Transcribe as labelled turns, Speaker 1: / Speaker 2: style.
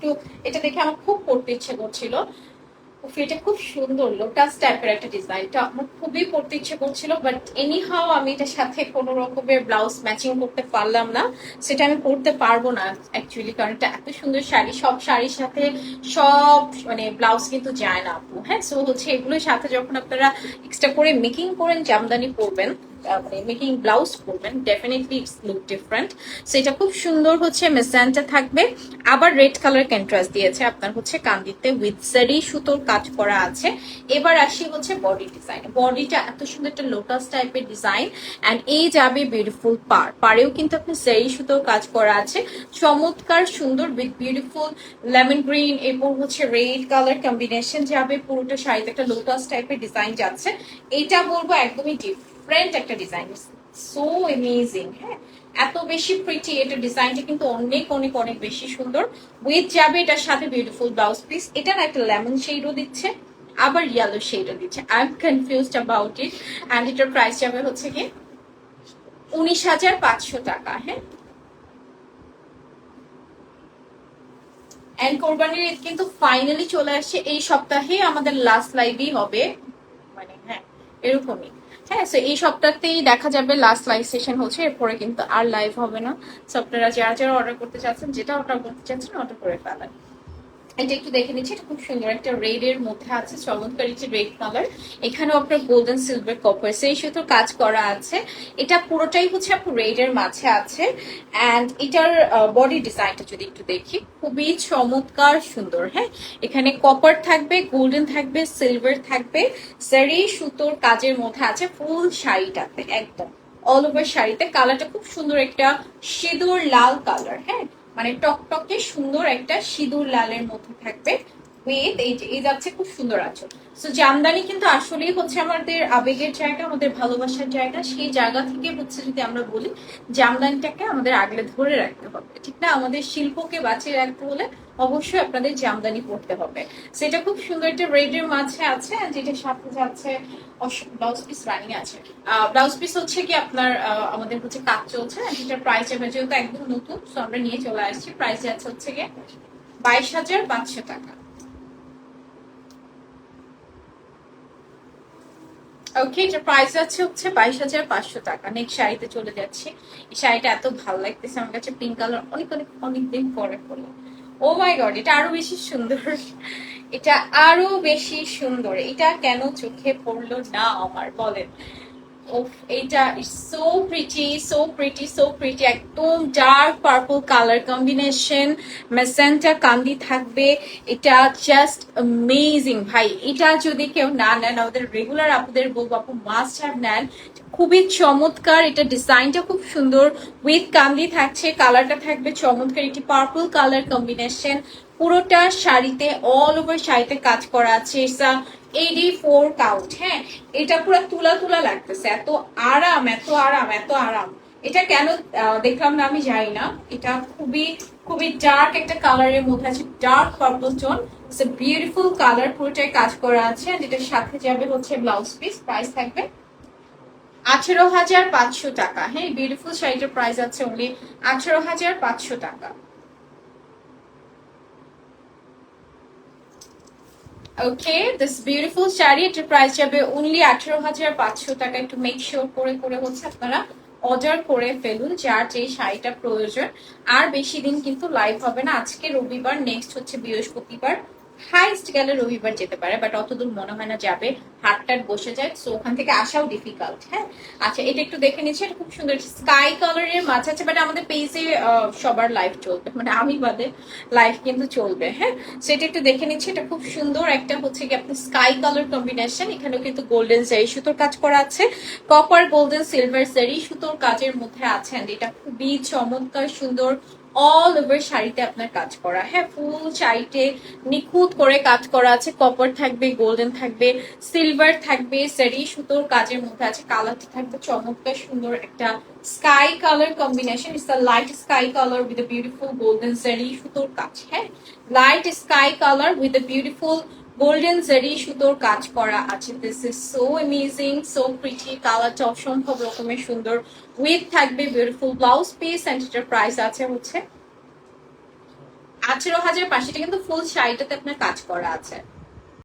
Speaker 1: একটু এটা দেখে আমার খুব পড়তে ইচ্ছে করছিল। এটা খুব সুন্দর লোটাস টাইপের একটা ডিজাইন এটা আমার খুবই পড়তে ইচ্ছে করছিল বাট এনি হাও আমি এটার সাথে কোনো রকমের ব্লাউজ ম্যাচিং করতে পারলাম না। সেটা আমি করতে পারব না অ্যাকচুয়ালি কারণ এটা এত সুন্দর শাড়ি, সব শাড়ির সাথে সব মানে ব্লাউজ কিন্তু যায় না আপু হ্যাঁ? সো হচ্ছে এগুলোর সাথে যখন আপনারা এক্সট্রা করে মেকিং করেন, জামদানি পরবেন মানে মেকিং ব্লাউজ করবেন ডেফিনেটলি ইটস লুক ডিফারেন্ট সেটা খুব সুন্দর হচ্ছে মেসানটা থাকবে। আবার রেড কালার কন্ট্রাস্ট দিয়েছে, আপনার হচ্ছে কান্দিতে উইথ সারি সুতোর কাজ করা আছে। এবার আসি হচ্ছে বডি ডিজাইন বডিটা এত সুন্দর একটা লোটাস টাইপের ডিজাইন অ্যান্ড এই যাবে বিউটিফুল পার। পারেও কিন্তু আপনি সারি সুতোর কাজ করা আছে। চমৎকার, সুন্দর উইথ বিউটিফুল লেমন গ্রিন এবং হচ্ছে রেড কালার কম্বিনেশন যাবে, পুরোটা শাড়িতে একটা লোটাস টাইপের ডিজাইন যাচ্ছে। এটা বলব একদমই ডিফারেন্ট একটা ডিজাইন সো অ্যামেজিং হ্যাঁ? এত বেশি প্রিটি এটা ডিজাইনটা কিন্তু অনেক অনেক অনেক বেশি সুন্দর। উইথ যাবে এটার সাথে বিউটিফুল ব্লাউজ পিস এটা না একটা লেমন শেডও দিচ্ছে, আবার ইয়েলো শেডও দিচ্ছে। I am confused about it and এটার প্রাইস যাবে হচ্ছে কি? উনিশ হাজার পাঁচশো টাকা হ্যাঁ? অ্যান্ড কোরবানির ঈদ কিন্তু ফাইনালি চলে আসছে। এই সপ্তাহে আমাদের লাস্ট লাইভই হবে। মানে হ্যাঁ এরকমই। হ্যাঁ সো এই সপ্তাহতেই দেখা যাবে লাস্ট লাইভ সেশন হচ্ছে, এরপরে কিন্তু আর লাইভ হবে না। সো আপনারা যারা যারা অর্ডার করতে চাচ্ছেন, যেটা অর্ডার করতে চাচ্ছেন অর্ডার করে ফেলেন। এটা একটু দেখে নিচ্ছি, এটা খুব সুন্দর একটা রেড এর মধ্যে আছে, চমৎকার একটি রেড কালার এখানেও আপনার গোল্ডেন সিলভার কপার সেই সুতো কাজ করা আছে। এটা পুরোটাই হচ্ছে আপনার রেড এর মাঝে আছে। অ্যান্ড এটার বডি ডিজাইনটা যদি একটু দেখি, খুবই চমৎকার সুন্দর হ্যাঁ? এখানে কপার থাকবে গোল্ডেন থাকবে সিলভার থাকবে। সারি সুতোর কাজের মধ্যে আছে ফুল শাড়িটাতে, একদম। অল ওভার শাড়িতে। কালারটা খুব সুন্দর একটা সিঁদুর লাল কালার হ্যাঁ? মানে টকটকে সুন্দর একটা সিঁদুর লালের মধ্যে থাকবে। খুব সুন্দর আচল সো জামদানি কিন্তু আসলেই হচ্ছে আমাদের আবেগের জায়গা, আমাদের ভালোবাসার জায়গা, সেই জায়গা থেকে হচ্ছে যদি আমরা বলি জামদানিটাকে আমাদের আগলে ধরে রাখতে হবে। ঠিক না? আমাদের শিল্পকে বাঁচিয়ে রাখতে হলে অবশ্যই আপনাদের জামদানি পড়তে হবে। সেটা খুব সুন্দর একটা রেডের মাঝে আছে আর যেটা সাথে যাচ্ছে ব্লাউজ পিস রানিং আছে। ব্লাউজ পিস হচ্ছে কি আপনার আমাদের হচ্ছে কাজ চলছে যেটার প্রাইস যাবে যেহেতু একদম নতুন তো আমরা নিয়ে চলে আসছি। প্রাইস যাচ্ছে হচ্ছে গিয়ে বাইশ হাজার পাঁচশো টাকা। ওকে এটা প্রাইস আছে হচ্ছে বাইশ হাজার পাঁচশো টাকা। নেক্সট শাড়িতে চলে যাচ্ছি। এই শাড়িটা এত ভালো লাগতেছে আমার কাছে পিঙ্ক কালার অনেক অনেক অনেক দিন পরে পরে ও মাই গড এটা আরও বেশি সুন্দর। এটা আরও বেশি সুন্দর। এটা কেন চোখে পড়ল না আমার, বলেন। এটা so pretty so pretty so pretty একদম dark purple colour combination magenta কান্দি থাকবে, এটা জাস্ট অ্যামেজিং ভাই। এটা যদি কেউ না নেন, আমাদের রেগুলার আপনাদের বলব, আপু মাস্ট হ্যাভ নেন। খুবই চমৎকার, এটা ডিজাইনটা খুব সুন্দর। উইথ কান্দি থাকছে কালারটা থাকবে চমৎকার, এটি পার্পল কালার কম্বিনেশন পুরোটা শাড়িতে অল ওভার শাড়িতে কাজ করা আছে। ইটস এইটি ফোর কাউন্ট হ্যাঁ? এটা পুরো তুলা তুলা লাগতেছে, এত আরাম এত আরাম এত আরাম। এটা কেন দেখলাম না, আমি জানি না। এটা খুবই খুবই ডার্ক একটা কালারের মধ্যে আছে dark purple tone beautiful colour পুরোটাই কাজ করা আছে এটার সাথে যাবে হচ্ছে ব্লাউজ পিস প্রাইস থাকবে আঠেরো হাজার পাঁচশো টাকা হ্যাঁ? বিউটিফুল শাড়িটার প্রাইস আছে অনলি আঠেরো হাজার পাঁচশো টাকা। ওকে দিস বিউটিফুল শাড়ি, এটার প্রাইস যাবে অনলি আঠেরো হাজার পাঁচশো টাকা। একটু মেক শিওর করে করে হচ্ছে আপনারা অর্ডার করে ফেলুন, যার যে শাড়িটা প্রয়োজন। আর বেশি দিন কিন্তু লাইভ হবে না। আজকে রবিবার নেক্সট হচ্ছে বৃহস্পতিবার। হাইস্ট গেলে রবিবার যেতে পারে বাট অতদূর মনে হয় না যাবে। হাটটাট বসে যায় সো ওখান থেকে আসাও ডিফিকাল্ট হ্যাঁ? আচ্ছা এটা একটু দেখে নিচ্ছি, এটা খুব সুন্দর। স্কাই কালারের মাছ আছে বাট আমাদের পেজে সবার লাইভ চলবে মানে আমি বাদে লাইভ কিন্তু চলবে হ্যাঁ? সেটা একটু দেখে নিচ্ছি, এটা খুব সুন্দর। একটা হচ্ছে কি আপনি স্কাই কালার কম্বিনেশন এখানেও কিন্তু গোল্ডেন জারি সুতোর কাজ করা আছে। কপার গোল্ডেন সিলভার জারি সুতোর কাজের মধ্যে আছে এটা খুবই চমৎকার, সুন্দর। অল ওভার শাড়িতে আপনার কাজ করা। হ্যাঁ ফুল শাড়িতে নিখুঁত করে কাজ করা আছে। কপার থাকবে গোল্ডেন থাকবে সিলভার থাকবে সারি সুতোর কাজের মধ্যে আছে কালারটা থাকবে চমৎকার সুন্দর একটা sky colour combination it's a light sky colour with beautiful golden সারি সুতোর কাজ। হ্যাঁ light sky colour with beautiful golden zari সুতোর কাজ করা আছে। This is so amazing so pretty কালারটা অসম্ভব রকমের সুন্দর। উইথ থাকবে বিউটিফুল ব্লাউজ পিস এন্ড এটার প্রাইস আছে হচ্ছে আঠেরো হাজার পাঁচশোটা কিন্তু ফুল শাড়িটাতে আপনার কাজ করা আছে।